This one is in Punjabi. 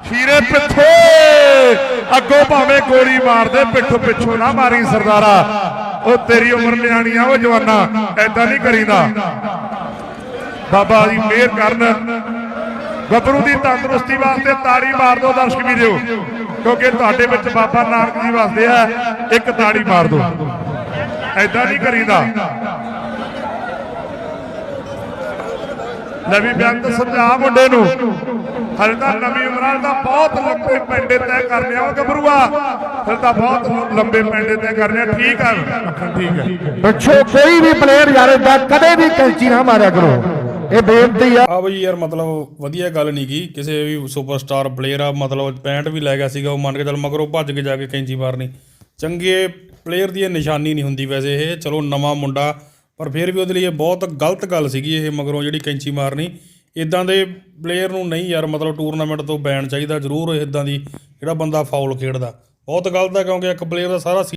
ਖੀਰੇ ਪਿੱਛੇ ਅੱਗੋਂ ਭਾਵੇਂ ਗੋਲੀ ਮਾਰਦੇ, ਪਿੱਠ ਪਿੱਛੋਂ ਨਾ ਮਾਰੀ ਸਰਦਾਰਾ। ਉਹ ਤੇਰੀ ਉਮਰ ਨਿਆਣੀ ਆ ਉਹ ਜਵਾਨਾ ਐਦਾਂ ਨਹੀਂ ਕਰੀਦਾ। ਬਾਬਾ ਜੀ ਮਿਹਰ ਕਰਨ। ਗੱਭਰੂ ਦੀ ਤੰਦਰੁਸਤੀ ਵਾਸਤੇ ਤਾੜੀ ਮਾਰ ਦਿਓ, ਦਰਸ਼ਕ ਵੀਰੋ। ਕਿਉਂਕਿ ਤੁਹਾਡੇ ਵਿੱਚ ਬਾਬਾ ਨਾਨਕ ਜੀ ਵਸਦੇ ਆ, ਇੱਕ ਤਾੜੀ ਮਾਰ ਦਿਓ। ਐਦਾਂ ਨਹੀਂ ਕਰੀਦਾ। ਨਵੀਂ ਬੇਅੰਤ ਸਮਝਾ ਮੁੰਡੇ ਨੂੰ। ਹਲੇ ਤਾਂ ਨਵੀਂ ਉਮਰਾਂ ਦਾ ਬਹੁਤ ਲੰਬੇ ਪੈਂਡੇ ਤੈਅ ਕਰਨੇ ਆ। ਉਹ ਗੱਭਰੂਆ ਹਲੇ ਤਾਂ ਬਹੁਤ ਲੰਬੇ ਪੈਂਡੇ ਤੈਅ ਕਰਨੇ ਆ। ਠੀਕ ਆ। ਅੱਖਾਂ ਠੀਕ ਹੈ ਪਿੱਛੋਂ ਕੋਈ ਵੀ ਪਲੇਅਰ ਯਾਰ ਏਦਾਂ ਕਦੇ ਵੀ ਕੈਂਚੀ ਨਾ ਮਾਰਿਆ ਕਰੋ। ਇਹ ਬੇਨਤੀ ਆ। ਆ ਬਈ ਯਾਰ ਮਤਲਬ ਵਧੀਆ ਗੱਲ ਨਹੀਂ ਗੀ। ਕਿਸੇ ਵੀ ਸੁਪਰਸਟਾਰ ਪਲੇਅਰ ਆ ਮਤਲਬ 65 ਵੀ ਲੈ ਗਿਆ ਸੀਗਾ ਉਹ ਮੰਨ ਕੇ ਚੱਲ ਮਗਰੋਂ ਭੱਜ ਕੇ ਜਾ ਕੇ ਕੈਂਚੀ ਮਾਰਨੀ। ਚੰਗੇ ਪਲੇਅਰ ਦੀ ਇਹ ਨਿਸ਼ਾਨੀ ਨਹੀਂ ਹੁੰਦੀ ਵੈਸੇ ਇਹ। ਚਲੋ ਨਵਾਂ ਮੁੰਡਾ ਪਰ ਫਿਰ ਵੀ ਉਹਦੇ ਲਈ ਇਹ ਬਹੁਤ ਗਲਤ ਗੱਲ ਸੀਗੀ ਇਹ ਮਗਰੋਂ ਜਿਹੜੀ ਕੈਂਚੀ ਮਾਰਨੀ। ਇਦਾਂ ਦੇ ਪਲੇਅਰ ਨੂੰ ਨਹੀਂ ਯਾਰ, ਮਤਲਬ ਟੂਰਨਾਮੈਂਟ ਤੋਂ ਬੈਨ ਚਾਹੀਦਾ ਜ਼ਰੂਰ ਇਦਾਂ ਦੀ ਜਿਹੜਾ ਬੰਦਾ ਫਾਉਲ ਖੇਡਦਾ। ਬਹੁਤ ਗਲਤ ਹੈ ਕਿਉਂਕਿ ਇੱਕ ਪਲੇਅਰ ਦਾ ਸਾਰਾ